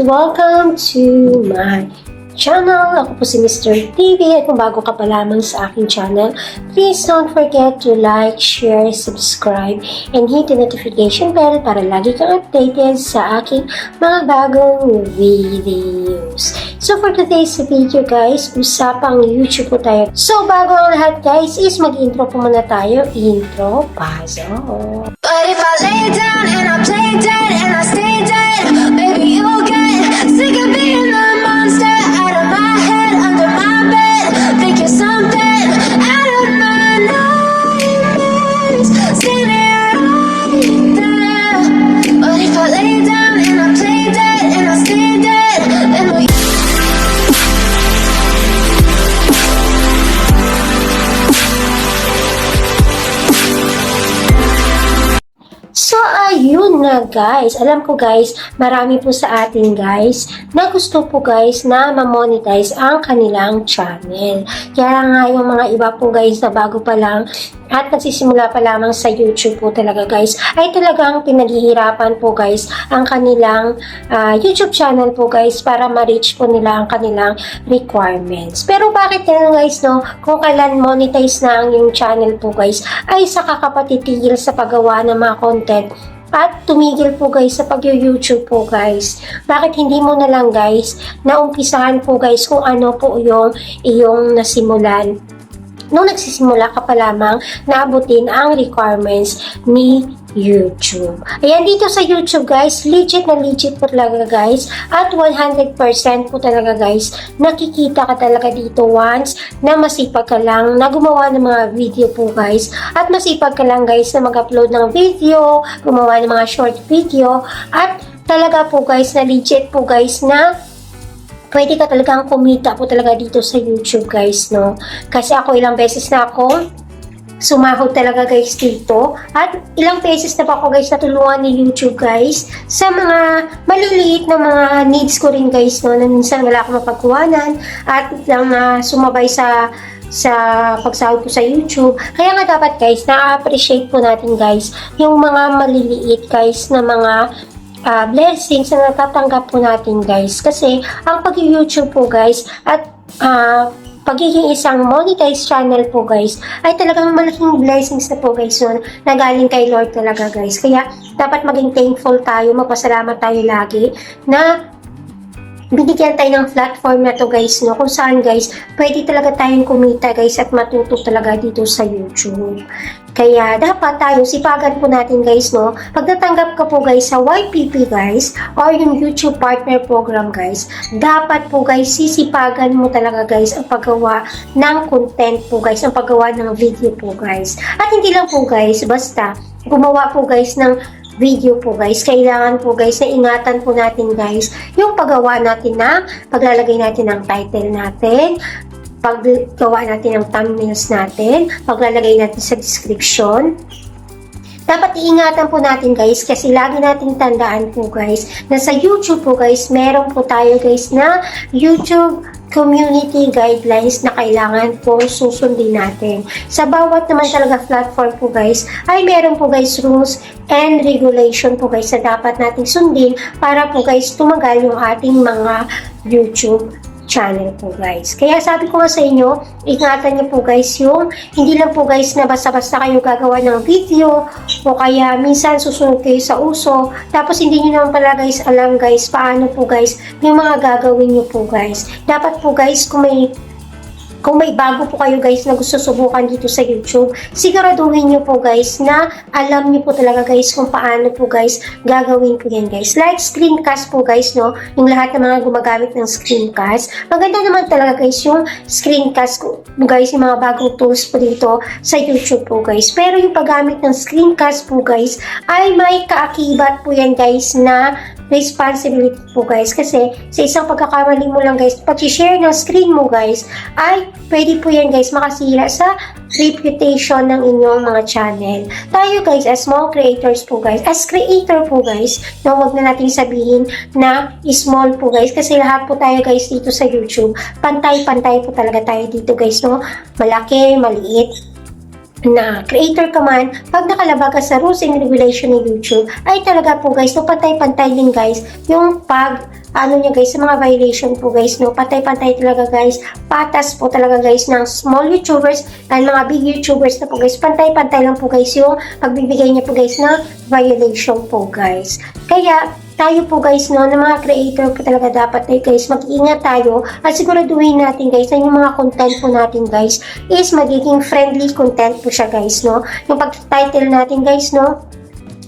Welcome to my channel. Ako po si Mr. TV at kung bago ka pa lamang sa aking channel, please don't forget to like, share, subscribe, and hit the notification bell para lagi kang updated sa aking mga bagong videos. So for today's video guys, usapang YouTube po tayo. So bago ang lahat guys, is mag-intro po muna tayo. Intro, pasok! But if I lay down and I play dead and I stay dead, na guys. Alam ko guys, marami po sa atin guys na gusto po guys na ma-monetize ang kanilang channel. Kaya nga yung mga iba po guys na bago pa lang at nagsisimula pa lamang sa YouTube po talaga guys, ay talagang pinaghihirapan po guys ang kanilang ah, YouTube channel po guys para ma-reach po nila ang kanilang requirements. Pero bakit ganun guys no? Kung kailan monetize na ang yung channel po guys, ay saka ka pa titigil sa paggawa ng mga content at tumigil po guys sa pag-YouTube po guys. Bakit hindi mo na lang guys na umpisahan po guys kung ano po yung iyong nasimulan nung nagsisimula ka pa lamang naabutin ang requirements ni YouTube. Ayan, dito sa YouTube guys, legit na legit po talaga guys at 100% po talaga guys, nakikita ka talaga dito once na masipag ka lang na gumawa ng mga video po guys at masipag ka lang guys na mag-upload ng video, gumawa ng mga short video at talaga po guys na legit po guys na pwede ka talagang kumita po talaga dito sa YouTube guys, no? Kasi ako ilang beses na ako sumahod talaga guys dito. At ilang beses na pa ako guys natulungan ni YouTube guys sa mga maliliit na mga needs ko rin guys, no? Na minsan wala akong mapagkuhanan at lang na sumabay sa sa pagsahod ko sa YouTube. Kaya nga dapat guys, na-appreciate po natin guys yung mga maliliit guys na mga uh, blessings na natatanggap po natin guys. Kasi ang pag-YouTube po guys at uh, pagiging isang monetized channel po guys ay talagang malaking blessings na po guys yun na galing kay Lord talaga guys. Kaya dapat maging thankful tayo, magpasalamat tayo lagi na binigyan tayo ng platform na to guys no? Kung saan guys pwede talaga tayong kumita guys at matuto talaga dito sa YouTube. Kaya dapat tayo sipagan po natin guys no? Pag natanggap ka po guys sa YPP guys or yung YouTube partner program guys dapat po guys sisipagan mo talaga guys ang paggawa ng content po guys ang paggawa ng video po guys. At hindi lang po guys basta gumawa po guys ng video po guys. Kailangan po guys na ingatan po natin guys yung paggawa natin na paglalagay natin ng title natin, paggawa natin ng thumbnails natin, paglalagay natin sa description. Dapat iingatan po natin guys kasi lagi nating tandaan po guys na sa YouTube po guys meron po tayo guys na YouTube community guidelines na kailangan po susundin natin. Sa bawat naman talaga platform po guys, ay meron po guys rules and regulation po guys na dapat nating sundin para po guys tumagal yung ating mga YouTube channel po guys. Kaya sabi ko nga sa inyo, ingatan niyo po guys yung hindi lang po guys na basta-basta kayo gagawa ng video o kaya minsan susunod kayo sa uso tapos hindi niyo naman pala guys alam guys paano po guys yung mga gagawin niyo po guys. Dapat po guys kung may kung may bago po kayo guys na gusto subukan dito sa YouTube, siguraduhin nyo po guys na alam nyo po talaga guys kung paano po guys gagawin po yan guys. Like screencast po guys no, yung lahat ng mga gumagamit ng screencast. Maganda naman talaga guys yung screencast ko guys, yung mga bagong tools po dito sa YouTube po guys. Pero yung paggamit ng screencast po guys ay may kaakibat po yan guys na responsibility po guys kasi sa isang pagkakamali mo lang guys pag-share ng screen mo guys ay pwede po yan guys makasira sa reputation ng inyong mga channel. Tayo guys as small creators po guys, as creator po guys, no, wag na natin sabihin na small po guys kasi lahat po tayo guys dito sa YouTube, pantay-pantay po talaga tayo dito guys no, malaki, maliit, na creator ka man, pag nakalabag ka sa rules and regulation ng YouTube, ay talaga po guys, no, pantay-pantay din guys, yung pag, ano niya guys, sa mga violation po guys, no, pantay-pantay talaga guys, patas po talaga guys ng small YouTubers and mga big YouTubers na po guys, pantay-pantay lang po guys yung pagbibigay niya po guys na violation po guys. Kaya, tayo po guys no, ng mga creator po talaga dapat ay guys, mag-ingat tayo at siguraduhin natin guys na yung mga content po natin guys is magiging friendly content po siya guys no. Yung pag-title natin guys no,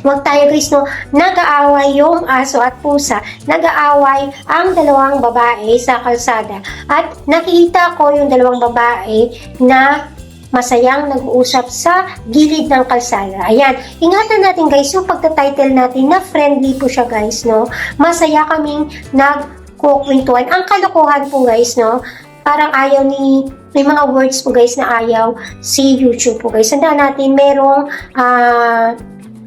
Huwag tayo guys no, nag-aaway yung aso at pusa, nag-aaway ang dalawang babae sa kalsada. At nakita ko yung dalawang babae na masayang nag-uusap sa gilid ng kalsada. Ayan, ingatan natin guys yung pagta-title natin na friendly po siya guys, no? Masaya kaming nagkukwentuhan. Ang kalokohan po guys, no? Parang ayaw ni may mga words po guys na ayaw si YouTube po guys. Tandaan natin merong ah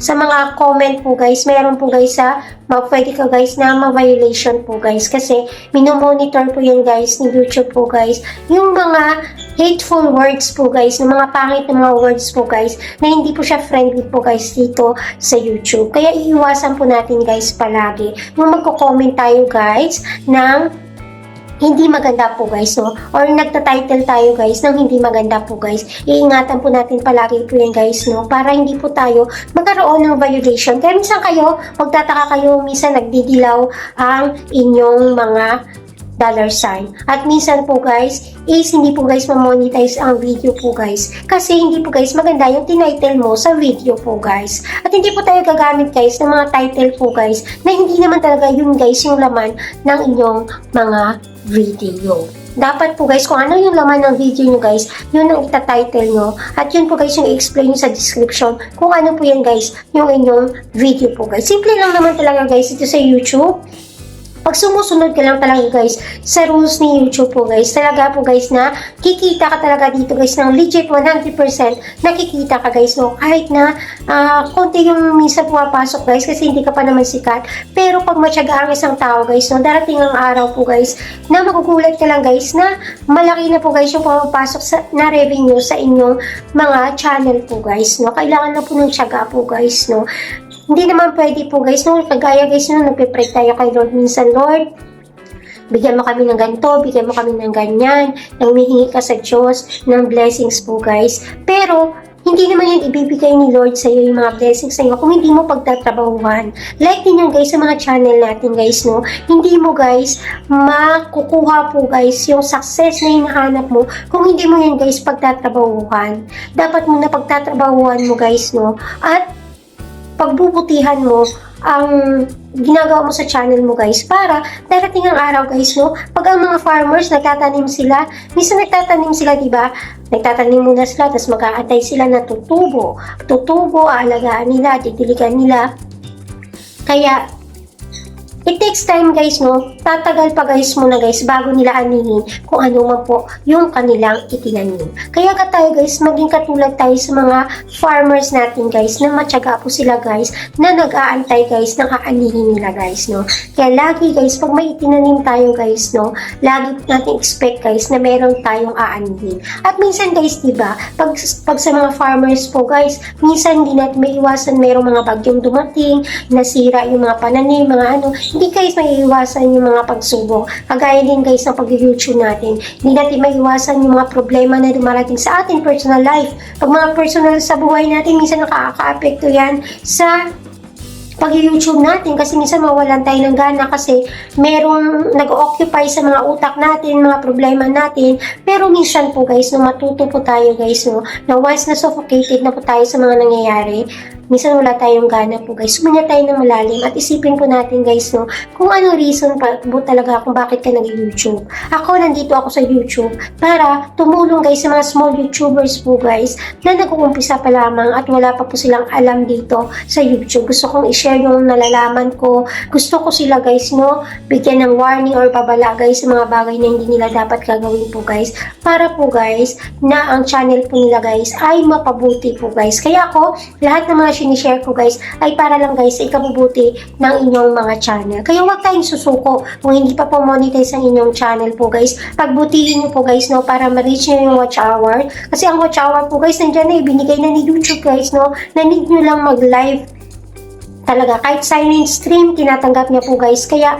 sa mga comment po guys, meron po guys sa pwede ka guys na ma-violation po guys. Kasi minomonitor po yun guys ni YouTube po guys. Yung mga hateful words po guys, yung mga pangit na mga words po guys na hindi po siya friendly po guys dito sa YouTube. Kaya iiwasan po natin guys palagi. Yung magko-comment tayo guys ng hindi maganda po guys, no? Or nagta-title tayo guys ng hindi maganda po guys. Iingatan po natin palagi po yan guys, no? Para hindi po tayo magkaroon ng violation. Kaya minsan kayo, magtataka kayo, minsan nagdidilaw ang inyong mga dollar sign. At minsan po guys, is hindi po guys ma-monetize ang video po guys. Kasi hindi po guys maganda yung tinitle mo sa video po guys. At hindi po tayo gagamit guys ng mga title po guys na hindi naman talaga yun guys yung laman ng inyong mga video. Dapat po guys, kung ano yung laman ng video nyo guys, yun ang itatitle nyo. At yun po guys yung i-explain nyo sa description kung ano po yan guys, yung inyong video po guys. Simple lang naman talaga guys ito sa YouTube. Pag sumusunod ka lang talaga guys sa rules ni YouTube po guys, talaga po guys na kikita ka talaga dito guys ng legit 100% nakikita ka guys. No kahit na ah, konti yung minsan pumapasok guys kasi hindi ka pa naman sikat. Pero pag matyaga ang isang tao guys no darating ang araw po guys na magugulat ka lang guys na malaki na po guys yung pumapasok sa, na revenue sa inyong mga channel po guys no. Kailangan na po ng tiyaga po guys no hindi naman pwede po guys, no? Kagaya guys, no? Nagpe-pray tayo kay Lord minsan, Lord, bigyan mo kami ng ganito, bigyan mo kami ng ganyan, nang humihingi ka sa Diyos ng blessings po guys. Pero, hindi naman yun ibibigay ni Lord sa iyo yung mga blessings sa iyo kung hindi mo pagtatrabahuhan. Like din yan guys sa mga channel natin guys no. Hindi mo guys makukuha po guys yung success na hinahanap mo kung hindi mo yan guys pagtatrabahuhan. Dapat mo na pagtatrabahuhan mo guys no. At pagbubutihan mo ang ginagawa mo sa channel mo guys. Para darating ang araw guys no? Pag ang mga farmers nagtatanim sila minsan nagtatanim sila di ba? Nagtatanim muna sila tapos mag-aantay sila na tutubo. Tutubo aalagaan nila didiligan nila. Kaya It takes time guys, no? Tatagal pa guys muna guys bago nila anihin kung ano man po yung kanilang itinanim. Kaya ka tayo guys, maging katulad tayo sa mga farmers natin guys na matyaga po sila guys na nag-aantay guys ng aanihin nila guys, no? Kaya lagi guys, pag may itinanim tayo guys, no? Lagi natin expect guys na meron tayong aanihin. At minsan guys, di ba, pag, pag sa mga farmers po guys, minsan hindi natin may iwasan merong mga bagyong dumating, nasira yung mga pananim, mga ano, hindi guys may iwasan yung mga pagsubok. Kagaya din guys ng pag-YouTube natin. Hindi natin may iwasan yung mga problema na dumarating sa ating personal life. Pag mga personal sa buhay natin, minsan nakaka-apekto yan sa pag-YouTube natin kasi minsan mawalan tayo ng gana kasi merong nag-occupy sa mga utak natin, mga problema natin. Pero minsan po guys, no, matuto po tayo guys, no, na once na suffocated na po tayo sa mga nangyayari, minsan wala tayong gana po guys. Sumunya tayo ng malalim at isipin po natin guys, no, kung anong reason pa po talaga kung bakit ka nag-YouTube. Ako, nandito ako sa YouTube para tumulong guys sa mga small YouTubers po guys na nag-uumpisa pa lamang at wala pa po silang alam dito sa YouTube. Gusto kong i-share yung nalalaman ko. Gusto ko sila guys, no, bigyan ng warning or babala guys sa mga bagay na hindi nila dapat gagawin po guys. Para po guys, na ang channel po nila guys ay mapabuti po guys. Kaya ako, lahat ng mga sinishare ko guys ay para lang guys sa ikabubuti ng inyong mga channel. Kaya huwag tayong susuko kung hindi pa po monetize ang inyong channel po guys. Pagbutihin niyo po guys no para ma-reach niyo yung watch hour. Kasi ang watch hour po guys nandyan na ibinigay na ni YouTube guys no. Na need nyo lang mag-live talaga. Kahit silent stream, tinatanggap niya po guys. Kaya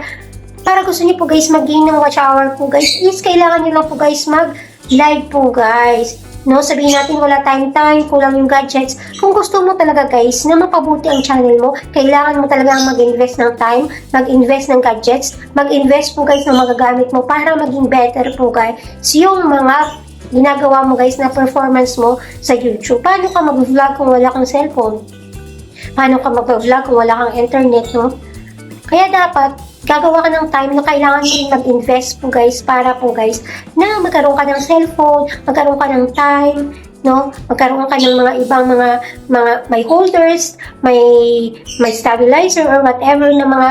para gusto niyo po guys mag-gain ng watch hour po guys, is kailangan niyo lang po guys mag-live po guys. No, sabihin natin wala tayong time, kulang yung gadgets. Kung gusto mo talaga guys na mapabuti ang channel mo, kailangan mo talaga mag-invest ng time, mag-invest ng gadgets, mag-invest po guys ng magagamit mo para maging better po guys yung mga ginagawa mo guys na performance mo sa YouTube. Paano ka mag-vlog kung wala kang cellphone? Paano ka mag-vlog kung wala kang internet, no? Kaya dapat, gagawa ka ng time na kailangan mo mag-invest po guys para po guys na magkaroon ka ng cellphone, magkaroon ka ng time, no? Magkaroon ka ng mga ibang mga mga may holders, may may stabilizer or whatever na mga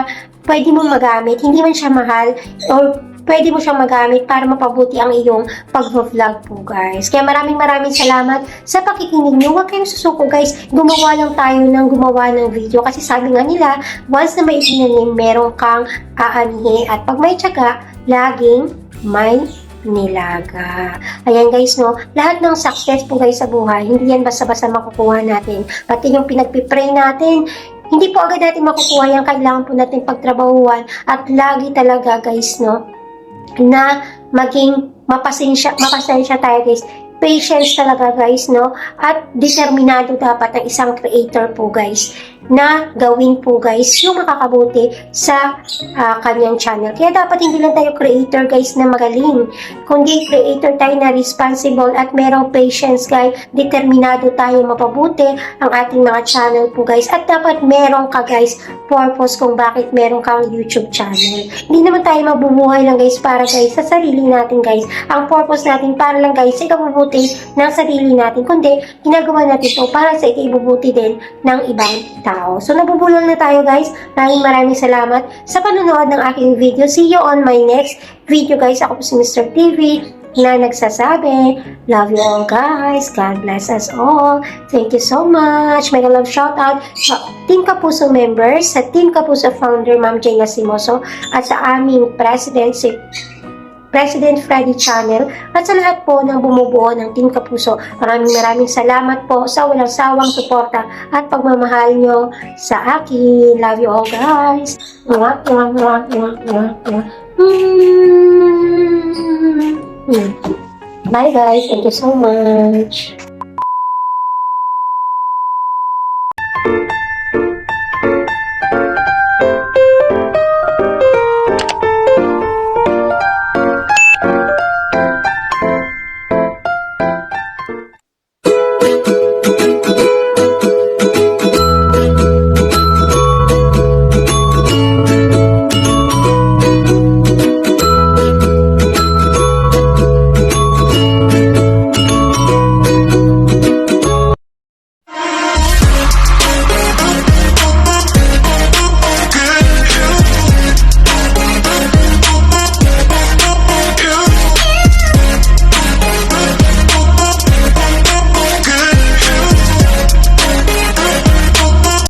pwede mong magamit. Hindi man siya mahal or pwede mo siyang magamit para mapabuti ang iyong pag-vlog po guys. Kaya maraming maraming salamat sa pakikinig niyo. Huwag kayong susuko guys. Gumawa lang tayo ng gumawa ng video. Kasi sabi nga nila, once na may itinanim, meron kang aanihin. At pag may tiyaga, laging may nilaga. Ayan guys, no? Lahat ng success po guys sa buhay, hindi yan basta-basta makukuha natin. Pati yung pinagpipray natin, hindi po agad natin makukuha yan. Kailangan po natin pagtrabahuan. At lagi talaga guys, no? Na maging mapasensya, mapasensya tayo guys. Patience talaga guys, no? At determinado dapat ang isang creator po guys na gawin po guys yung makakabuti sa ah, kanyang channel. Kaya dapat hindi lang tayo creator guys na magaling, kundi creator tayo na responsible at merong patience guys, determinado tayo mapabuti ang ating mga channel po guys. At dapat meron ka guys purpose kung bakit meron kang YouTube channel. Hindi naman tayo mabubuhay lang guys para guys sa sarili natin guys. Ang purpose natin para lang guys sa ikabubuti ng sarili natin, kundi ginagawa natin ito para sa ikabubuti din ng ibang tao. So nabubulol na tayo guys. Maraming maraming salamat sa panonood ng aking video. See you on my next video guys. Ako po si Mr. TV na nagsasabi, love you all guys, God bless us all, thank you so much, mega love shout out sa Team Kapuso members, sa Team Kapuso founder Ma'am Jane Simoso, at sa aming president si President Freddy Channel at sa lahat po ng bumubuo ng Team Kapuso. Maraming maraming salamat po sa walang sawang suporta at pagmamahal nyo sa akin. Love you all guys. Mwah, mwah, mwah, mwah, mwah, mwah. Mm. Bye guys. Thank you so much.